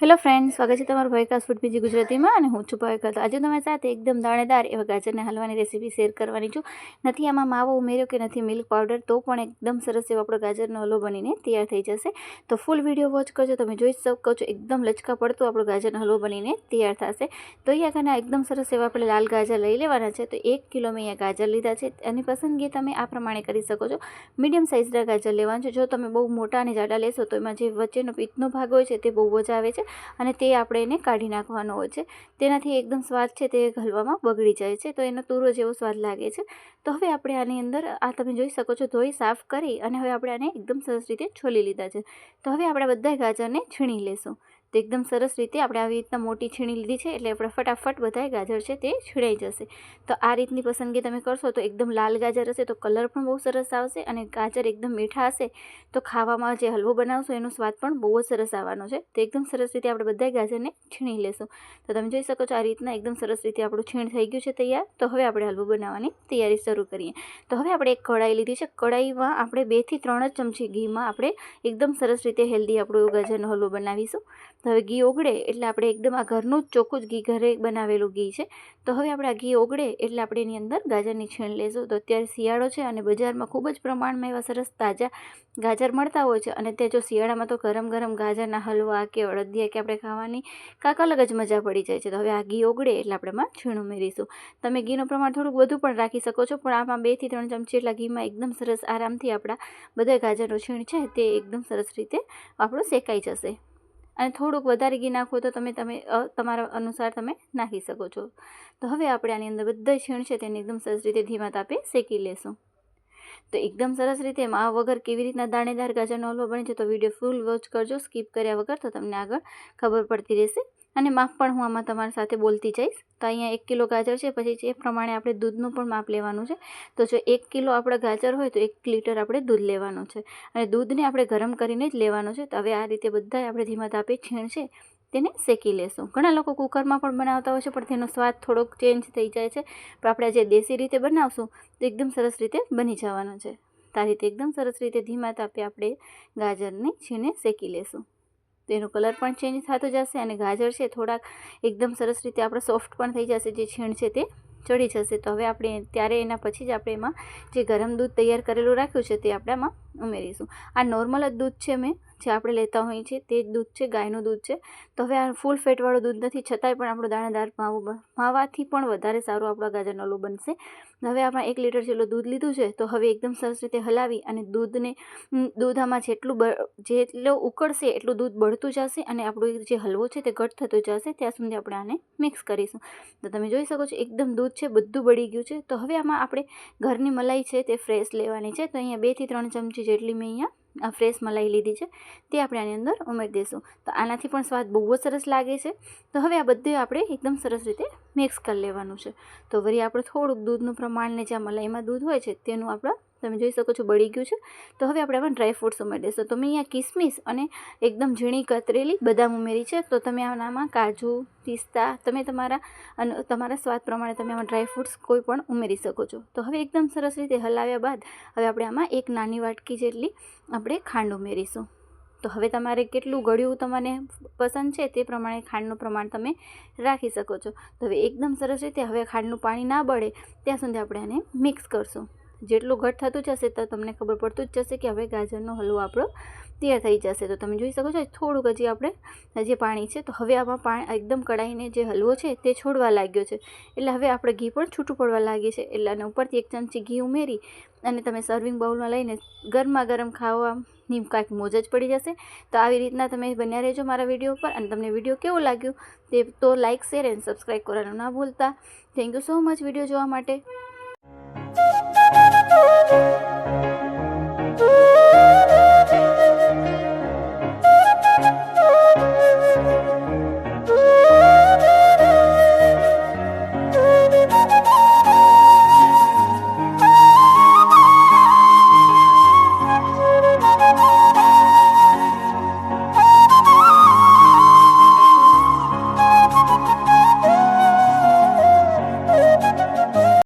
Hello friend સ્વાગત છે તમારું ભયકાસ ફૂડ બીજી ગુજરાતીમાં અને હું છું ભયકાસ. આજે તમારી સાથે એકદમ દાણેદાર એવા ગાજરને હલવાની રેસીપી શેર કરવાની છું. નથી આમાં માવો ઉમેર્યો કે નથી મિલ્ક પાવડર તો પણ એકદમ સરસ એવો આપણો ગાજરનો હલવો બનીને તૈયાર થઈ જશે. તો ફૂલ વીડિયો વોચ કરજો. તમે જોઈ શકો છો, એકદમ લચકા પડતો આપણો ગાજરનો હલવો બનીને તૈયાર થશે. તો અહીંયા કના એકદમ સરસ એવા આપણે લાલ ગાજર લઈ લેવાના છે. તો એક કિલો મેં અહીંયા ગાજર લીધા છે. એની પસંદગી તમે આ પ્રમાણે કરી શકો છો. મીડિયમ સાઇઝના ગાજર લેવાના છે. જો તમે બહુ મોટા અને જાડા લેશો, તો એમાં જે વચ્ચેનો પીતનો ભાગ હોય છે, તે બહુ જ આવે છે. અને તે આપણે એને કાઢી નાખવાનો હોય છે. તેનાથી એકદમ સ્વાદ છે તે હલવામાં બગડી જાય છે, તો એનો તુરો જેવો સ્વાદ લાગે છે. તો હવે આપણે આની અંદર, આ તમે જોઈ શકો છો, ધોઈ સાફ કરી અને હવે આપણે આને એકદમ સરસ રીતે છોલી લીધા છે. તો હવે આપણે બધા ગાજરને છીણી લેશું. તો એકદમ સરસ રીતે આપણે આવી રીતના મોટી છીણી લીધી છે એટલે આપણે ફટાફટ બધાય ગાજર છે તે છીણાઈ જશે. તો આ રીતની પસંદગી તમે કરશો તો એકદમ લાલ ગાજર હશે તો કલર પણ બહુ સરસ આવશે અને ગાજર એકદમ મીઠા હશે તો ખાવામાં જે હલવો બનાવશો એનો સ્વાદ પણ બહુ જ સરસ આવવાનો છે. તો એકદમ સરસ રીતે આપણે બધા ગાજરને છીણી લેશું. તો તમે જોઈ શકો છો આ રીતના એકદમ સરસ રીતે આપણું છીણ થઈ ગયું છે તૈયાર. તો હવે આપણે હલવો બનાવવાની તૈયારી શરૂ કરીએ. તો હવે આપણે એક કઢાઈ લીધી છે. કઢાઈમાં આપણે બેથી ત્રણ જ ચમચી ઘીમાં આપણે એકદમ સરસ રીતે હેલ્ધી આપણો ગાજરનો હલવો બનાવીશું. તો હવે ઘી ઓગળે એટલે આપણે એકદમ આ ઘરનું જ ચોખ્ખું જ ઘી ઘરે બનાવેલું ઘી છે. તો હવે આપણે આ ઘી ઓગળે એટલે આપણે એની અંદર ગાજરની છીણ લેશું. તો અત્યારે શિયાળો છે અને બજારમાં ખૂબ જ પ્રમાણમાં એવા સરસ તાજા ગાજર મળતા હોય છે. અને તે જો શિયાળામાં તો ગરમ ગરમ ગાજરના હલવા કે અડદિયા કે આપણે ખાવાની કાંક અલગ જ મજા પડી જાય છે. તો હવે આ ઘી ઓગળે એટલે આપણે એમાં છીણ ઉમેરીશું. તમે ઘીનું પ્રમાણ થોડુંક વધુ પણ રાખી શકો છો. પણ આમાં બેથી ત્રણ ચમચી એટલા ઘીમાં એકદમ સરસ આરામથી આપણા બધા ગાજરનું છીણ છે તે એકદમ સરસ રીતે આપણું શેકાઈ જશે. અને થોડુંક વધારે ઘી નાખો તો તમે તમે તમારા અનુસાર તમે નાખી શકો છો. તો હવે આપણે આની અંદર બધા છીણ છે તેને એકદમ સરસ રીતે ધીમા તાપે શેકી લેશું. તો એકદમ સરસ રીતે આ વગર કેવી રીતના દાણેદાર ગાજરનો હલવો બને છે તો વીડિયો ફૂલ વોચ કરજો, સ્કીપ કર્યા વગર તો તમને આગળ ખબર પડતી રહેશે. અને માપ પણ હું આમાં તમારી સાથે બોલતી જઈશ. તો અહીંયા એક કિલો ગાજર છે, પછી એ પ્રમાણે આપણે દૂધનું પણ માપ લેવાનું છે. તો જો એક કિલો આપણે ગાજર હોય તો એક લીટર આપણે દૂધ લેવાનું છે. અને દૂધને આપણે ગરમ કરીને જ લેવાનું છે. તો હવે આ રીતે બધા આપણે ધીમા તાપે છીણ છે તેને શેકી લેશું. ઘણા લોકો કુકરમાં પણ બનાવતા હોય છે, પણ તેનો સ્વાદ થોડોક ચેન્જ થઈ જાય છે. પણ આપણે જે દેશી રીતે બનાવશું તો એકદમ સરસ રીતે બની જવાનું છે. તો આ રીતે એકદમ સરસ રીતે ધીમા તાપે આપણે ગાજરને છીણે શેકી લેશું. તો એનો કલર પણ ચેન્જ થતો જશે અને ગાજર છે થોડાક એકદમ સરસ રીતે આપણે સોફ્ટ પણ થઈ જશે, જે છીણ છે તે ચડી જશે. તો હવે આપણે ત્યારે એના પછી જ આપણે એમાં જે ગરમ દૂધ તૈયાર કરેલું રાખ્યું છે તે આપણે આમાં ઉમેરીશું. આ નોર્મલ જ દૂધ છે મેં, જે આપણે લેતા હોઈએ છીએ, તે જ દૂધ છે, ગાયનું દૂધ છે. તો હવે આ ફૂલ ફેટવાળું દૂધ નથી, છતાંય પણ આપણું દાણાદાર માવું માવાથી પણ વધારે સારું આપણા ગાજરનો લો બનશે. હવે આમાં એક લીટર જેટલું દૂધ લીધું છે, તો હવે એકદમ સરસ રીતે હલાવી અને દૂધને દૂધ આમાં જેટલું જેટલું ઉકળશે, એટલું દૂધ બળતું જશે અને આપણું જે હલવો છે તે ઘટ થતો જશે, ત્યાં સુધી આપણે આને મિક્સ કરીશું. તો તમે જોઈ શકો છો, એકદમ દૂધ છે, બધું બળી ગયું છે. તો હવે આમાં આપણે ઘરની મલાઈ છે તે ફ્રેશ લેવાની છે. તો અહીંયા બેથી ત્રણ ચમચી જેટલી મેં અહીંયા ફ્રેશ મલાઈ લીધી છે, તે આપણે આની અંદર ઉમેરી દઈશું. તો આનાથી પણ સ્વાદ બહુ જ સરસ લાગે છે. તો હવે આ બધું આપણે એકદમ સરસ રીતે મિક્સ કરી લેવાનું છે. તો વળી આપણે થોડુંક દૂધનું પ્રમાણ ને જ્યાં મલાઈમાં દૂધ હોય છે, તેનું આપણે તમે જોઈ શકો છો બળી ગયું છે. તો હવે આપણે આમાં ડ્રાય ફ્રૂટ્સ ઉમેરી દઈશું તો મેં અહીંયા કિસમિસ અને એકદમ ઝીણી કતરેલી બદામ ઉમેરી છે. તો તમે આનામાં કાજુ, પિસ્તા, તમે તમારા અને તમારા સ્વાદ પ્રમાણે તમે આમાં ડ્રાય ફ્રૂટ્સ કોઈ પણ ઉમેરી શકો છો. તો હવે એકદમ સરસ રીતે હલાવ્યા બાદ હવે આપણે આમાં એક નાની વાટકી જેટલી આપણે ખાંડ ઉમેરીશું. તો હવે તમારે કેટલું ગળ્યું તમને પસંદ છે તે પ્રમાણે ખાંડનું પ્રમાણ તમે રાખી શકો છો. તો હવે એકદમ સરસ રીતે હવે ખાંડનું પાણી ના બળે ત્યાં સુધી આપણે આને મિક્સ કરશું. જેટલું ઘટ થતું જશે તો તમને ખબર પડતું જ જશે કે હવે ગાજરનો હલવો આપણો તૈયાર થઈ જશે. તો તમે જોઈ શકો છો, થોડુંક હજી આપણે જે પાણી છે. તો હવે આમાં પાણી એકદમ કડાઈને જે હલવો છે તે છોડવા લાગ્યો છે. એટલે હવે આપણે ઘી પણ છૂટું પડવા લાગી છે. એટલે અને ઉપરથી એક ચમચી ઘી ઉમેરી અને તમે સર્વિંગ બાઉલમાં લઈને ગરમા ગરમ ખાવાની કાંઈક મોજ જ પડી જશે. તો આવી રીતના તમે બન્યા રહેજો મારા વીડિયો પર અને તમને વીડિયો કેવો લાગ્યો તે તો લાઇક શેર એન્ડ સબસ્ક્રાઈબ કરવાનું ના ભૂલતા. Thank you so much video જોવા માટે. Oh.